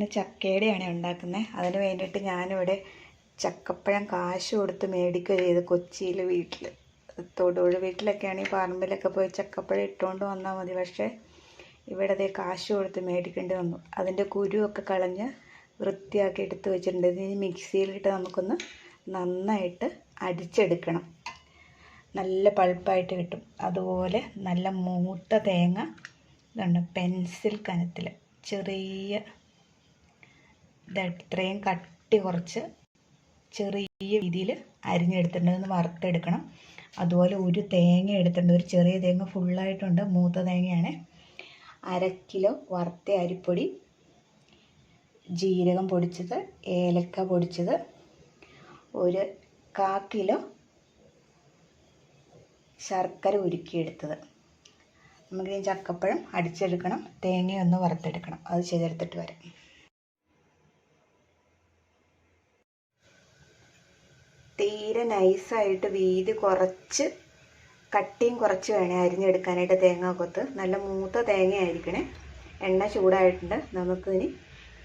ഇന്ന് ചക്കയുടെയാണ് ഉണ്ടാക്കുന്നത്. അതിന് വേണ്ടിയിട്ട് ഞാനിവിടെ ചക്കപ്പഴം കാശ് കൊടുത്ത് മേടിക്കുക ചെയ്ത് കൊച്ചിയിൽ വീട്ടിൽ തൊടുപുഴ വീട്ടിലൊക്കെ ആണെങ്കിൽ പറമ്പിലൊക്കെ പോയി ചക്കപ്പഴം ഇട്ടുകൊണ്ട് വന്നാൽ മതി. പക്ഷേ ഇവിടെ അതേ കാശ് കൊടുത്ത് മേടിക്കേണ്ടി വന്നു. അതിന്റെ കുരുവൊക്കെ കളഞ്ഞ് വൃത്തിയാക്കി എടുത്ത് വെച്ചിട്ടുണ്ട്. ഇനി മിക്സിയിലിട്ട് നമുക്കൊന്ന് നന്നായിട്ട് അടിച്ചെടുക്കണം. നല്ല പൾപ്പായിട്ട് കിട്ടും. അതുപോലെ നല്ല മൂത്ത തേങ്ങ ഇതുണ്ട് പെൻസിൽ കനത്തിൽ ചെറിയ ഇത്രയും കട്ടി കുറച്ച് ചെറിയ രീതിയിൽ അരിഞ്ഞെടുത്തിട്ടുണ്ടെന്ന് വറുത്തെടുക്കണം. അതുപോലെ ഒരു തേങ്ങ എടുത്തിട്ടുണ്ട്. ഒരു ചെറിയ തേങ്ങ ഫുള്ളായിട്ടുണ്ട്. മൂത്ത തേങ്ങയാണ്. അര കിലോ വറുത്ത അരിപ്പൊടി ജീരകം പൊടിച്ചത് ഏലക്ക പൊടിച്ചത് ഒരു കാ കിലോ ശർക്കര ഉരുക്കിയെടുത്തത്. ഈ ചക്കപ്പഴം അടിച്ചെടുക്കണം. തേങ്ങയൊന്ന് വറുത്തെടുക്കണം. അത് ചെയ്തെടുത്തിട്ട് വരാം. തീരെ നൈസായിട്ട് വീതി കുറച്ച് കട്ടിയും കുറച്ച് വേണേ അരിഞ്ഞെടുക്കാനായിട്ട് തേങ്ങാക്കൊത്ത്. നല്ല മൂത്ത തേങ്ങ ആയിരിക്കണേ എണ്ണ ചൂടായിട്ടുണ്ട്. നമുക്കിനി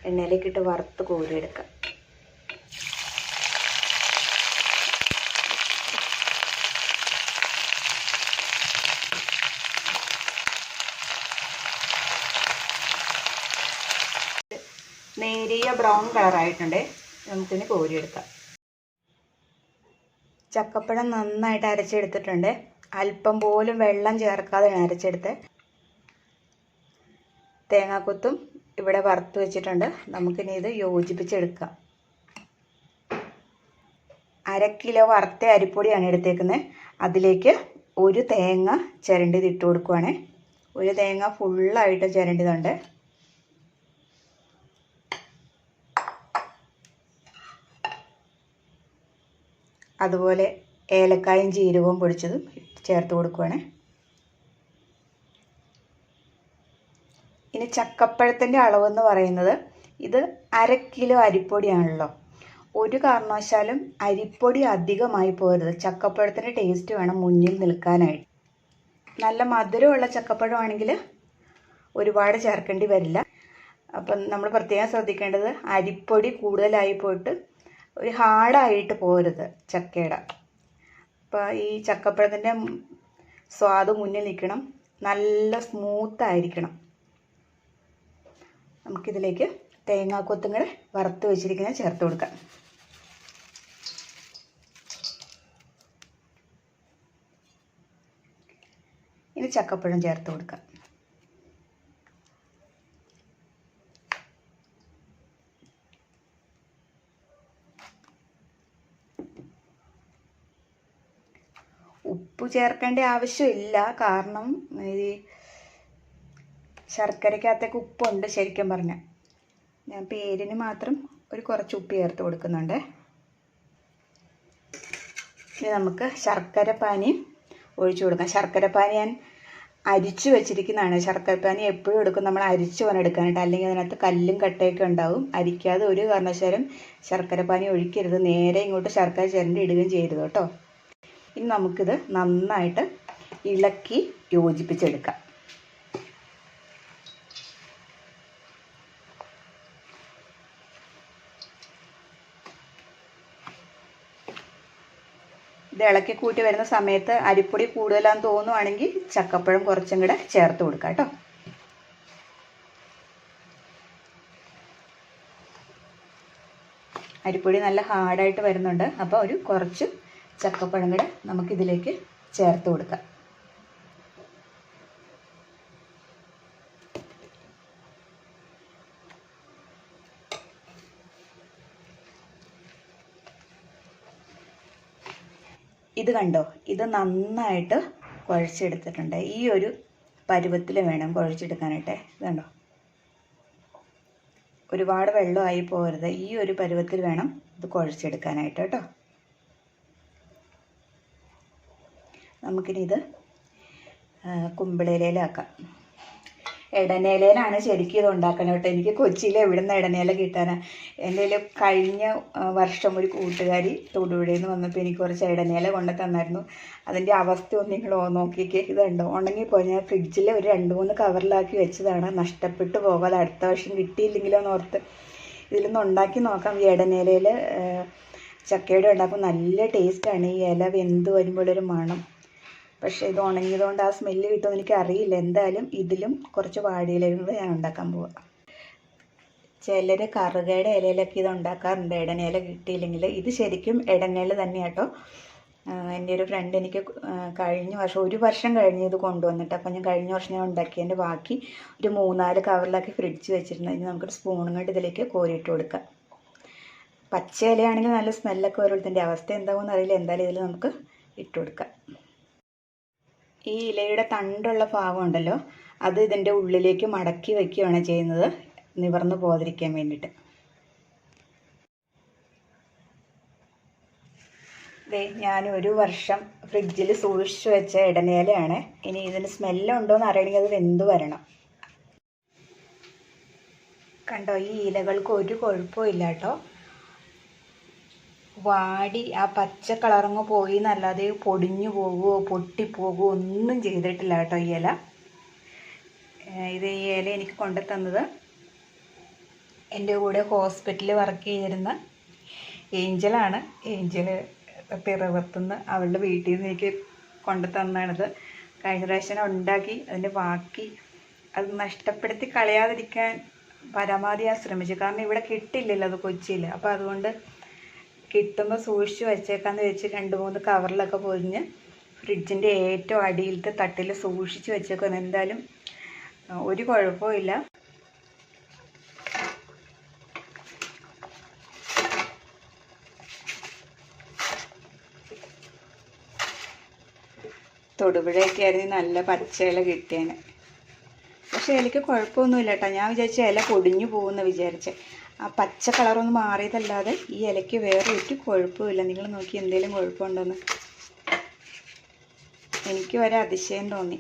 എണ്ണയിലേക്കിട്ട് വറുത്ത് കോരിയെടുക്കാം. നേരിയ ബ്രൗൺ കളറായിട്ടുണ്ട്. നമുക്കിനി കോരിയെടുക്കാം. ചക്കപ്പഴം നന്നായിട്ട് അരച്ചെടുത്തിട്ടുണ്ട്. അല്പം പോലും വെള്ളം ചേർക്കാതെയാണ് അരച്ചെടുത്ത്. തേങ്ങാക്കൊത്തും ഇവിടെ വറുത്ത് വെച്ചിട്ടുണ്ട്. നമുക്കിനി ഇത് യോജിപ്പിച്ചെടുക്കാം. അര കിലോ വറുത്ത അരിപ്പൊടിയാണ് എടുത്തേക്കുന്നത്. അതിലേക്ക് ഒരു തേങ്ങ ചിരണ്ടിത് ഇട്ട് കൊടുക്കുവാണേ. ഒരു തേങ്ങ ഫുള്ളായിട്ട് ചിരണ്ടിതുണ്ട്. അതുപോലെ ഏലക്കായും ജീരകവും പൊടിച്ചതും ചേർത്ത് കൊടുക്കുവാണ്. ഇനി ചക്കപ്പഴത്തിന്റെ അളവെന്ന് പറയുന്നത് ഇത് അര കിലോ അരിപ്പൊടിയാണല്ലോ. ഒരു കാരണവശാലും അരിപ്പൊടി അധികമായി പോകരുത്. ചക്കപ്പഴത്തിന്റെ ടേസ്റ്റ് വേണം മുന്നിൽ നിൽക്കാനായിട്ട്. നല്ല മധുരമുള്ള ചക്കപ്പഴമാണെങ്കിൽ ഒരുപാട് ചേർക്കേണ്ടി വരില്ല. അപ്പം നമ്മൾ പ്രത്യേകം ശ്രദ്ധിക്കേണ്ടത് അരിപ്പൊടി കൂടുതലായി പോയിട്ട് ഒരു ഹാർഡായിട്ട് പോരുത് ചക്കയുടെ. അപ്പോൾ ഈ ചക്കപ്പഴത്തിന്റെ സ്വാദ് മുന്നിൽ നിൽക്കണം. നല്ല സ്മൂത്തായിരിക്കണം നമുക്കിതിലേക്ക് തേങ്ങാക്കൊത്തും കൂടെ വറുത്ത് വെച്ചിരിക്കുന്നത് ചേർത്ത് കൊടുക്കാം. ഇനി ചക്കപ്പഴം ചേർത്ത് കൊടുക്കാം ഉപ്പ് ചേർക്കേണ്ട ആവശ്യമില്ല. കാരണം ഈ ശർക്കരയ്ക്കകത്തേക്ക് ഉപ്പുണ്ട് ശരിക്കും പറഞ്ഞാൽ. ഞാൻ പേരിന് മാത്രം ഒരു കുറച്ച് ഉപ്പ് ചേർത്ത് കൊടുക്കുന്നുണ്ട്. ഇനി നമുക്ക് ശർക്കര പാനി ഒഴിച്ചു കൊടുക്കാം. ശർക്കര പാനി ഞാൻ അരിച്ചു വെച്ചിരിക്കുന്നതാണ്. ശർക്കര പാനി എപ്പോഴും എടുക്കും. നമ്മൾ അരിച്ചു വേണം എടുക്കാനായിട്ട്. അല്ലെങ്കിൽ അതിനകത്ത് കല്ലും കട്ടയൊക്കെ ഉണ്ടാവും. അരിക്കാതെ ഒരു കാരണവശാലും ശർക്കര പാനി ഒഴിക്കരുത്. നേരെ ഇങ്ങോട്ട് ശർക്കര ചിരണ്ടി ഇടുകയും ചെയ്യരുത് കേട്ടോ. ഇനി നമുക്കിത് നന്നായിട്ട് ഇളക്കി യോജിപ്പിച്ചെടുക്കാം. ഇത് ഇളക്കി കൂട്ടി വരുന്ന സമയത്ത് അരിപ്പൊടി കൂടുതലാന്ന് തോന്നുവാണെങ്കിൽ ചക്കപ്പഴം കുറച്ചും കൂടെ ചേർത്ത് കൊടുക്കാം കേട്ടോ. അരിപ്പൊടി നല്ല ഹാർഡായിട്ട് വരുന്നുണ്ട്. അപ്പോൾ ഒരു കുറച്ച് ചക്കപ്പഴം കൂടെ നമുക്കിതിലേക്ക് ചേർത്ത് കൊടുക്കാം. ഇത് കണ്ടോ? ഇത് നന്നായിട്ട് കുഴച്ചെടുത്തിട്ടുണ്ട്. ഈ ഒരു പരുവത്തിൽ വേണം കുഴച്ചെടുക്കാനായിട്ട്. ഇതുണ്ടോ ഒരുപാട് വെള്ളമായി പോകരുത് ഈ ഒരു പരുവത്തിൽ വേണം ഇത് കുഴച്ചെടുക്കാനായിട്ട് കേട്ടോ. നമുക്കിനി ഇത് കുമ്പിളയിലാക്കാം ഇടനേലയിലാണ് ശരിക്കും ഇത് ഉണ്ടാക്കണം കേട്ടോ. എനിക്ക് കൊച്ചിയിൽ എവിടെ നിന്ന് ഇടനേല കിട്ടാനാ. എന്റെ കഴിഞ്ഞ വർഷം ഒരു കൂട്ടുകാരി തൊടുപുഴയിൽ നിന്ന് വന്നപ്പോൾ എനിക്ക് കുറച്ച് ഇടനേല കൊണ്ട് തന്നായിരുന്നു. അതിന്റെ അവസ്ഥ ഒന്ന് നിങ്ങൾ നോക്കിക്കേ. ഇതുണ്ടോ ഉണങ്ങിപ്പോയി. ഞാൻ ഫ്രിഡ്ജിൽ ഒരു രണ്ട് മൂന്ന് കവറിലാക്കി വെച്ചതാണ്. നഷ്ടപ്പെട്ടു പോകാതെ അടുത്ത വർഷം കിട്ടിയില്ലെങ്കിലോ എന്നോർത്ത് ഇതിലൊന്ന് ഉണ്ടാക്കി നോക്കാം. ഈ ഇടനേലയിൽ ചക്കയുടെ ഉണ്ടാക്കും നല്ല ടേസ്റ്റാണ്. ഈ ഇല വെന്ത് വരുമ്പോഴൊരു മണം. പക്ഷേ ഇത് ഉണങ്ങിയതുകൊണ്ട് ആ സ്മെല്ല് കിട്ടുമെന്ന് എനിക്ക് അറിയില്ല എന്തായാലും ഇതിലും കുറച്ച് വാടിയിലയും ഞാൻ ഉണ്ടാക്കാൻ പോവാം. ചിലർ കറുകയുടെ ഇലയിലൊക്കെ ഇത് ഉണ്ടാക്കാറുണ്ട്. ഇടനില കിട്ടിയില്ലെങ്കിൽ. ഇത് ശരിക്കും ഇടനേല തന്നെയാട്ടോ. എന്റെ ഒരു ഫ്രണ്ട് എനിക്ക് കഴിഞ്ഞ വർഷം ഒരു വർഷം കഴിഞ്ഞ് ഇത് കൊണ്ടുവന്നിട്ട് അപ്പം ഞാൻ കഴിഞ്ഞ വർഷം ഞാൻ ഉണ്ടാക്കിയതിന്റെ ബാക്കി ഒരു മൂന്നാൽ കവറിലാക്കി ഫ്രിഡ്ജ് ഇനി നമുക്കൊരു സ്പൂണും കൊണ്ട് ഇതിലേക്ക് കോരിയിട്ട് കൊടുക്കാം. പച്ച ഇലയാണെങ്കിൽ നല്ല സ്മെല്ലൊക്കെ വരുള്ളതിന്റെ അവസ്ഥ എന്താകുമെന്ന് അറിയില്ല എന്തായാലും ഇതിൽ നമുക്ക് ഇട്ട് കൊടുക്കാം. ഈ ഇലയുടെ തണ്ടുള്ള ഭാഗം ഉണ്ടല്ലോ അത് ഇതിന്റെ ഉള്ളിലേക്ക് മടക്കി വയ്ക്കുകയാണ് ചെയ്യുന്നത്. നിവർന്നു പോകാതിരിക്കാൻ വേണ്ടിയിട്ട്. ദേ ഞാൻ ഒരു വർഷം ഫ്രിഡ്ജിൽ സൂക്ഷിച്ചു വെച്ച ഇടനേലയാണ്. ഇനി ഇതിന് സ്മെല്ലുണ്ടോ എന്ന് അറിയണമെങ്കിൽ അത് വെന്ത് വരണം? കണ്ടോ ഈ ഇലകൾക്ക് ഒരു കുഴപ്പവും ഇല്ല കേട്ടോ വാടി ആ പച്ച കളറങ്ങ് പോയി എന്നല്ലാതെ പൊടിഞ്ഞു പോകുമോ പൊട്ടിപ്പോകുമോ ഒന്നും ചെയ്തിട്ടില്ല കേട്ടോ ഈ ഇല. ഇത് ഈ ഇല എനിക്ക് കൊണ്ടു തന്നത് എന്റെ കൂടെ ഹോസ്പിറ്റലിൽ വർക്ക് ചെയ്തിരുന്ന ഏഞ്ചലാണ്. ഏഞ്ചൽ പിറവത്തുനിന്ന് അവളുടെ വീട്ടിൽ നിന്ന് എനിക്ക് കൊണ്ടു തന്നാണിത് കഴിഞ്ഞ പ്രാവശ്യം ഉണ്ടാക്കി അതിന്റെ ബാക്കി അത് നഷ്ടപ്പെടുത്തി കളയാതിരിക്കാൻ പരമാവധി ഞാൻ ശ്രമിച്ചു. കാരണം ഇവിടെ കിട്ടില്ലല്ലോ അത് കൊച്ചിയിൽ. അപ്പോൾ അതുകൊണ്ട് കിട്ടുമ്പോൾ സൂക്ഷിച്ച് വെച്ചേക്കാന്ന് വെച്ച് രണ്ട് മൂന്ന് കവറിലൊക്കെ പൊതിഞ്ഞ് ഫ്രിഡ്ജിന്റെ ഏറ്റവും അടിയിലത്തെ തട്ടിൽ സൂക്ഷിച്ച് വെച്ചേക്കുന്നു എന്തായാലും ഒരു കുഴപ്പമില്ല തൊടുപുഴയൊക്കെ ആയിരുന്നു നല്ല പച്ചയില കിട്ടിയേനെ. പക്ഷെ ഇലയ്ക്ക് കുഴപ്പമൊന്നുമില്ല കേട്ടോ. ഞാൻ വിചാരിച്ച ഇല പൊടിഞ്ഞു പോകുമെന്ന് വിചാരിച്ചെ. ആ പച്ച കളറൊന്ന് മാറിയതല്ലാതെ ഈ ഇലയ്ക്ക് വേറെ ഒരു കുഴപ്പമില്ല. നിങ്ങൾ നോക്കി എന്തെങ്കിലും കുഴപ്പമുണ്ടോന്ന് എനിക്ക് വരെ അതിശയം തോന്നി.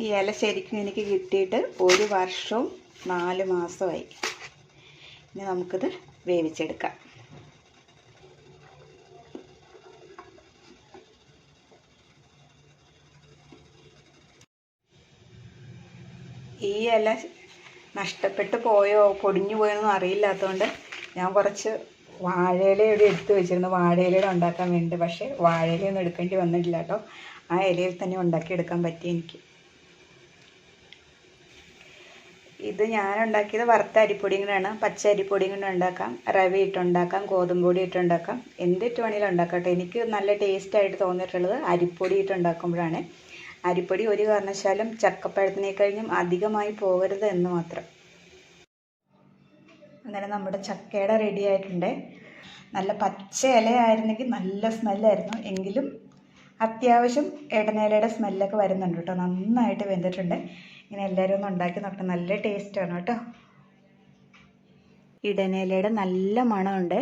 ഈ ഇല ശരിക്കും എനിക്ക് കിട്ടിയിട്ട് ഒരു വർഷവും നാല് മാസമായി. ഇനി നമുക്കിത് വേവിച്ചെടുക്കാം. ഈ ഇല നഷ്ടപ്പെട്ടു പോയോ പൊടിഞ്ഞു പോയോന്നും അറിയില്ലാത്തതുകൊണ്ട് ഞാൻ കുറച്ച് വാഴയില ഇവിടെ എടുത്തു വെച്ചിരുന്നു. വാഴയിലയുടെ ഉണ്ടാക്കാൻ വേണ്ടി പക്ഷേ വാഴയിലയൊന്നും എടുക്കേണ്ടി വന്നിട്ടില്ല കേട്ടോ. ആ ഇലയിൽ തന്നെ ഉണ്ടാക്കിയെടുക്കാൻ പറ്റി എനിക്ക്. ഇത് ഞാൻ ഉണ്ടാക്കിയത് വറുത്ത അരിപ്പൊടി കൂടെയാണ്. പച്ച അരിപ്പൊടി കൊണ്ട് ഉണ്ടാക്കാം. റവ ഇട്ടുണ്ടാക്കാം ഗോതമ്പ് പൊടി ഇട്ടുണ്ടാക്കാം എന്തിട്ട് വേണമെങ്കിലും ഉണ്ടാക്കാം കേട്ടോ. എനിക്ക് നല്ല ടേസ്റ്റ് ആയിട്ട് തോന്നിയിട്ടുള്ളത് അരിപ്പൊടി ഇട്ടുണ്ടാക്കുമ്പോഴാണ് അരിപ്പൊടി ഒരു കാരണവശാലും ചക്കപ്പഴത്തിനെ കഴിഞ്ഞും അധികമായി പോകരുത് എന്ന് മാത്രം. അങ്ങനെ നമ്മുടെ ചക്കയുടെ റെഡി ആയിട്ടുണ്ട്. നല്ല പച്ച ഇലയായിരുന്നെങ്കിൽ നല്ല സ്മെല്ലായിരുന്നു എങ്കിലും അത്യാവശ്യം ഇടനേലയുടെ സ്മെല്ലൊക്കെ വരുന്നുണ്ട് കേട്ടോ. നന്നായിട്ട് വെന്തിട്ടുണ്ട്. ഇങ്ങനെ എല്ലാവരും ഒന്ന് ഉണ്ടാക്കി നോക്കണം നല്ല ടേസ്റ്റാണ് കേട്ടോ. ഇടനേലയുടെ നല്ല മണമുണ്ട്.